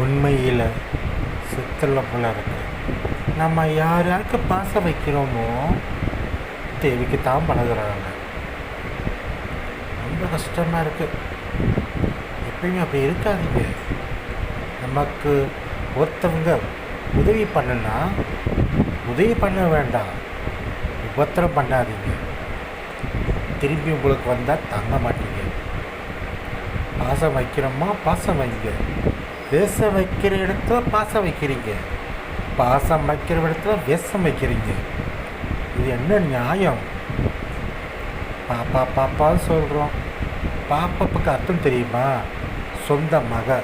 உண்மையில் சித்தல போல இருக்கு நம்ம யார் யாருக்கு பாசம் வைக்கிறோமோ தேவிக்கு தான் பழகுறாங்க. ரொம்ப கஷ்டமாக இருக்குது எப்பயுமே அப்படி இருக்காதீங்க. நமக்கு ஒருத்தவங்க உதவி பண்ணுனா உதவி பண்ண வேண்டாம். உபத்திரம் பண்ணாதீங்க. திரும்பி உங்களுக்கு வந்தால் தங்க மாட்டீங்க. பாசம் வைக்கிறோமா? பாசம் வைங்க. பேச வைக்கிற இடத்துல பாசம் வைக்கிறீங்க. பாசம் வைக்கிற இடத்துல வேஷம் வைக்கிறீங்க. இது என்ன நியாயம்? பாப்பா பாப்பான்னு சொல்கிறோம் பாப்பாப்புக்கு அர்த்தம் தெரியுமா? சொந்த மக.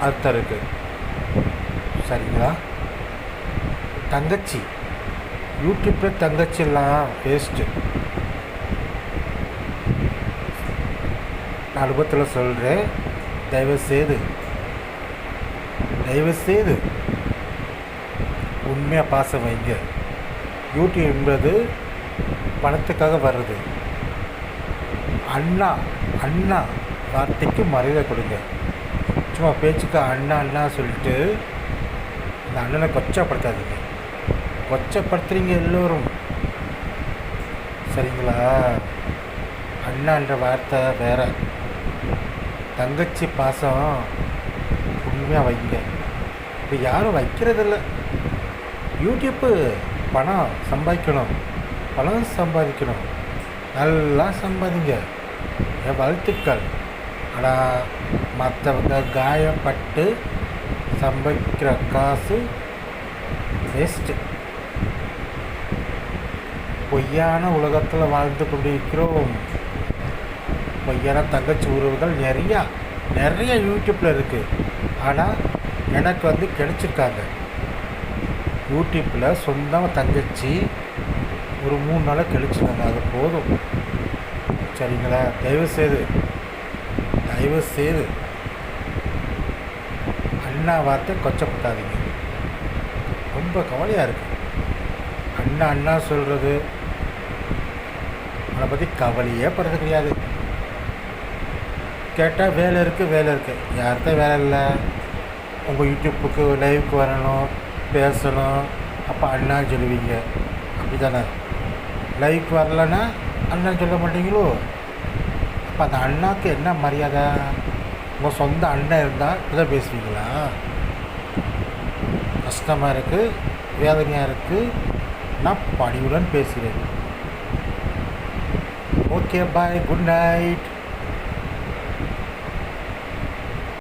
அர்த்தம் இருக்கு. சரிங்களா? தங்கச்சி. யூடியூப்பில் தங்கச்சிலாம் வேஸ்ட்டு நான் அனுபவத்தில் சொல்கிறேன் தயவுசெய்து தயவுசெய்து தயவு செய்து உண்மையாக பாசம் வைங்க. யூடியூப் என்பது பணத்துக்காக வர்றது. அண்ணா அண்ணா வார்த்தைக்கு மரியாதை கொடுங்க. சும்மா பேச்சுக்கு அண்ணா அண்ணா சொல்லிட்டு இந்த அண்ணனை கொச்சப்படுத்தாதீங்க. கொச்சப்படுத்துறீங்க எல்லோரும். சரிங்களா? அண்ணான்ற வார்த்தை வேறு. தங்கச்சி பாசம் உண்மையாக வைங்க. இப்போ யாரும் வைக்கிறதில்ல. யூடியூப்பு பணம் சம்பாதிக்கணும். பணம் சம்பாதிக்கணும். நல்லா சம்பாதிங்க. என் வாழ்த்துக்கள். ஆனால் மற்றவங்க காயப்பட்டு சம்பாதிக்கிற காசு வேஸ்ட்டு பொய்யான உலகத்தில் வாழ்ந்து கொண்டிருக்கிறோம். பொய்யான தங்கச்சி உறவுகள் நிறையா நிறைய யூடியூப்பில் இருக்குது ஆனால் எனக்கு வந்து கிடச்சிருக்காங்க. யூடியூப்பில் சொந்தமாக தங்கச்சி ஒரு மூணு நாளாக கழிச்சுக்கோங்க அது போதும். சரிங்களா? தயவு செய்து தயவு செய்து அண்ணா வார்த்தை கொச்சப்பட்டாதீங்க ரொம்ப கவலையாக இருக்குது அண்ணா அண்ணா சொல்கிறது அதை பற்றி கவலையே படுறது கிடையாது. கேட்டால் வேலை இருக்குது வேலை இருக்குது யார்கிட்ட வேலை இல்லை? உங்கள் யூடியூப்புக்கு லைவுக்கு வரணும் பேசணும். அப்போ அண்ணான்னு சொல்லுவீங்க. அப்படி தானே லைவுக்கு வரலன்னா அண்ணன் சொல்ல மாட்டீங்களோ? அப்போ அந்த அண்ணாவுக்கு என்ன மரியாதை? உங்கள் சொந்த அண்ணன் இருந்தால் இதை பேசுவீங்களா? கஷ்டமாக இருக்குது வேதனையாக இருக்குது நான் பணிவுடன் பேசுகிறேன் ஓகே பாய் குட் நைட்